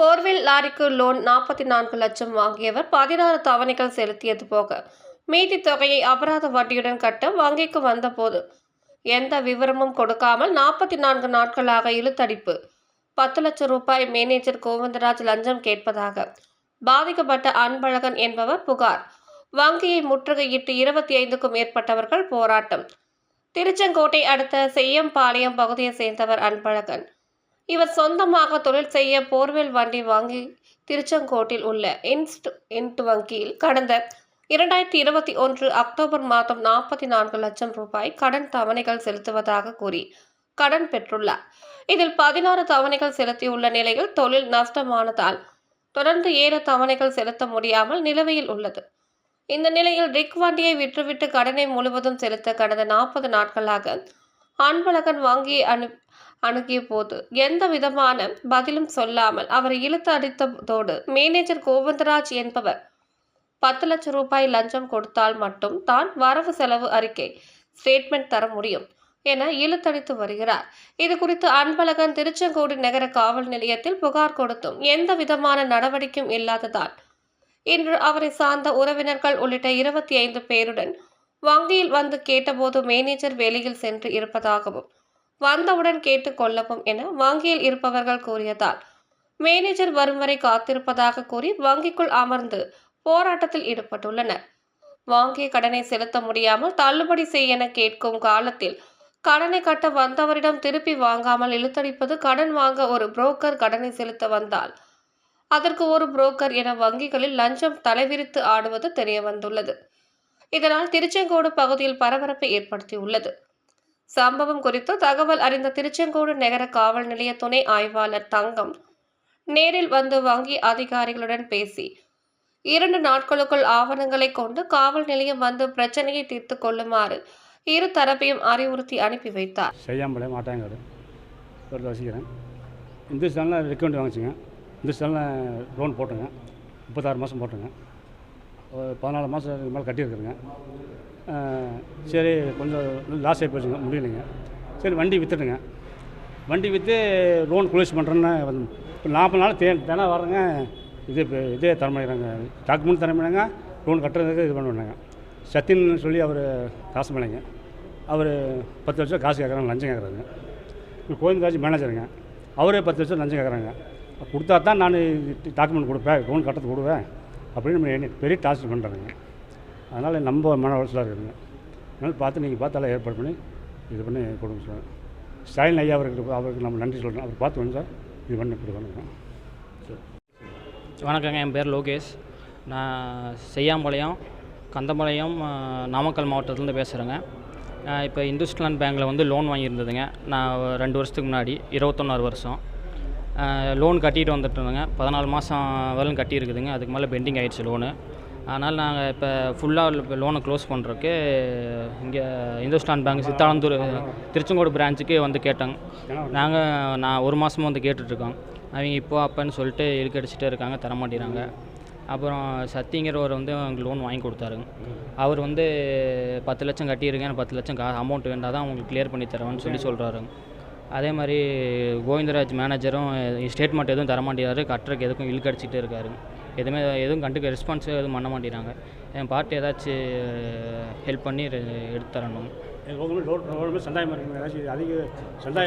போர்வில் லாரிக்கு லோன் நாற்பத்தி நான்கு லட்சம் வாங்கியவர் பதினாறு தவணைகள் செலுத்தியது போக மீதி தொகையை அபராத வட்டியுடன் கட்ட வங்கிக்கு வந்தபோது எந்த விவரமும் கொடுக்காமல் நாற்பத்தி நான்கு நாட்களாக இழுத்தடிப்பு. பத்து லட்சம் ரூபாய் மேனேஜர் கோவிந்தராஜ் லஞ்சம் கேட்பதாக பாதிக்கப்பட்ட அன்பழகன் என்பவர் புகார். வங்கியை முற்றுகையிட்டு இருபத்தி ஐந்துக்கும் மேற்பட்டவர்கள் போராட்டம். திருச்செங்கோட்டை அடுத்த செய்யம்பாளையம் பகுதியை சேர்ந்தவர் அன்பழகன். இவர் சொந்தமாக தொழில் செய்ய போர்வெல் வண்டி வாங்கி திருச்செங்கோட்டில் உள்ள இன்ஸ்ட் இன்ட் வங்கியில் கடந்த இரண்டாயிரத்தி இருபத்தி ஒன்று அக்டோபர் மாதம் நாற்பத்தி நான்கு லட்சம் ரூபாய் கடன் தவணைகள் செலுத்துவதாக கூறி கடன் பெற்றுள்ளார். இதில் பதினாறு தவணைகள் செலுத்தியுள்ள நிலையில் தொழில் நஷ்டமானதால் தொடர்ந்து ஏழு தவணைகள் செலுத்த முடியாமல் நிலுவையில் உள்ளது. இந்த நிலையில் ரிக் வண்டியை விற்றுவிட்டு கடனை முழுவதும் செலுத்த கடந்த நாற்பது நாட்களாக அன்பழகன் வங்கியை அனு அணுகிய போது எந்த விதமான பதிலும் சொல்லாமல் அவரை இழுத்து அடித்ததோடு மேனேஜர் கோவிந்தராஜ் என்பவர் பத்து லட்சம் ரூபாய் லஞ்சம் கொடுத்தால் மட்டும் தான் வரவு செலவு அறிக்கை ஸ்டேட்மெண்ட் தர முடியும் என இழுத்தடித்து வருகிறார். இது குறித்து அன்பழகன் திருச்செங்கோடு நகர காவல் நிலையத்தில் புகார் கொடுத்தும் எந்த விதமான நடவடிக்கையும் இல்லாததால் இன்று அவரை சார்ந்த உறவினர்கள் உள்ளிட்ட இருபத்தி ஐந்து பேருடன் வங்கியில் வந்து கேட்டபோது மேனேஜர் வெளியில் சென்று இருப்பதாகவும் வந்தவுடன் கேட்டு கொள்ளவும் என வங்கியில் இருப்பவர்கள் கூறியதால் மேனேஜர் வரும் வரை காத்திருப்பதாக கூறி வங்கிக்குள் அமர்ந்து போராட்டத்தில் ஈடுபட்டுள்ளனர். வாங்கிய கடனை செலுத்த முடியாமல் தள்ளுபடி செய்ய என கேட்கும் காலத்தில் கடனை கட்ட வந்தவரிடம் திருப்பி வாங்காமல் இழுத்தடிப்பது கடன் வாங்க ஒரு புரோக்கர் கடனை செலுத்த வந்தால் அதற்கு ஒரு புரோக்கர் என வங்கிகளில் லஞ்சம் தலைவிரித்து ஆடுவது தெரிய வந்துள்ளது இதனால் திருச்செங்கோடு பகுதியில் பரபரப்பை ஏற்படுத்தியுள்ளது. சம்பவம் குறித்து தகவல் அறிந்த திருச்செங்கோடு நகர காவல் நிலைய துணை ஆய்வாளர் தங்கம் நேரில் வந்து வங்கி அதிகாரிகளுடன் பேசி இரண்டு நாட்களுக்குள் ஆவணங்களை கொண்டு காவல் நிலையம் வந்து பிரச்சனையை தீர்த்து கொள்ளுமாறு இரு தரப்பையும் அறிவுறுத்தி அனுப்பி வைத்தார். செய்யாம்பலம் ஆட்டாங்காடு ஒரு வசிக்கிறேன் இந்துஸ்தானில் ரெக்கமெண்ட் வாங்கிச்சுங்க. இந்துஸ்தானில் லோன் போட்டுங்க. முப்பத்தாறு மாதம் போட்டுங்க. ஒரு பதினாலு மாதம் மேலே கட்டியிருக்குறேங்க. சரி கொஞ்சம் லாஸ் ஆகி போச்சுங்க முடியலைங்க. சரி வண்டி விற்றுட்டுங்க வண்டி விற்று லோன் குளோஸ் பண்ணுறேன்னு வந்து இப்போ நாற்பது நாள் தே தினம் வரேங்க இது இப்போ இதே தரமாயிறாங்க. டாக்குமெண்ட் தரமாயிறாங்க. லோன் கட்டுறதுக்கு இது பண்ணுவாங்க சத்தின் சொல்லி அவர் காசு மேலேங்க. அவர் பத்து லட்சம் காசு கேட்குறாங்க லஞ்சம் கேட்குறாங்க இப்போ கோவிந்தராஜ் மேனேஜருங்க அவரே பத்து லட்சம் லஞ்சம் கேட்குறாங்க கொடுத்தா தான் நான் டாக்குமெண்ட் கொடுப்பேன் லோன் கட்டுறது கொடுவேன் அப்படின்னு என்னை பெரிய டார்ச்சர் பண்ணுறாங்க அதனால் நம்ம மன உளைச்சலாக இருக்குங்க. அதனால் பார்த்து நீங்கள் பார்த்து எல்லாம் ஏற்பாடு பண்ணி இது பண்ணி கொடுங்க சார். ஸ்டாலின் ஐயா அவருக்கு அவருக்கு நம்ம நன்றி சொல்கிறோம் அவர் பார்த்து வந்து சார் இது பண்ணி இப்படி சார். வணக்கங்க என் பேர் லோகேஷ். நான் செய்யாம்பாளையம் கந்தம்பாளையம் நாமக்கல் மாவட்டத்துலேருந்து பேசுகிறேங்க இப்போ இந்துஸ்லாண்ட் பேங்க்கில் வந்து லோன் வாங்கியிருந்ததுங்க. நான் ஒரு ரெண்டு வருஷத்துக்கு முன்னாடி இருபத்தொன்னாறு வருஷம். லோன் கட்டிட்டு வந்துட்டு இருந்தேங்க. பதினாலு மாதம் வரலும் கட்டியிருக்குதுங்க. அதுக்கு மேலே பெண்டிங் ஆகிடுச்சு லோனு. அதனால் நாங்கள் இப்போ ஃபுல்லாக லோனை க்ளோஸ் பண்ணுறதுக்கு இங்கே இந்துஸ்தான் பேங்க் சித்தாலந்தூர் திருச்செங்கோடு பிரான்ச்சுக்கு வந்து கேட்டாங்க. நாங்கள் நான் ஒரு மாதமாக வந்து கேட்டுட்ருக்கோம். அவங்க இப்போ அப்போன்னு சொல்லிட்டு இழுக்கடிச்சிட்டே இருக்காங்க தர மாட்டேங்கிறாங்க. அப்புறம் சத்திங்கிறவர் வந்து அவங்களுக்கு லோன் வாங்கி கொடுத்தாருங்க அவர் வந்து பத்து லட்சம் கட்டியிருக்கேன் பத்து லட்சம் கா அமௌண்ட் வேண்டாம் தான் உங்களுக்கு கிளியர் பண்ணி தரேன்னு சொல்லி சொல்கிறாருங்க அதே மாதிரி கோவிந்தராஜ் மேனேஜரும் ஸ்டேட்மெண்ட் எதுவும் தர கட்டுறக்கு கட்டுறதுக்கு எதுக்கும் இழுக்கடிச்சிட்டே இருக்காருங்க எதுவுமே எதுவும் கண்டுக்க ரெஸ்பான்ஸ் எதுவும் பண்ண மாட்டேங்கிறாங்க. என் பார்ட்டி ஏதாச்சும் ஹெல்ப் பண்ணி எடுத்து தரணும். கவர்மெண்ட் சந்தாயம் இருக்குங்க ஏதாச்சும் அதிக சந்தாய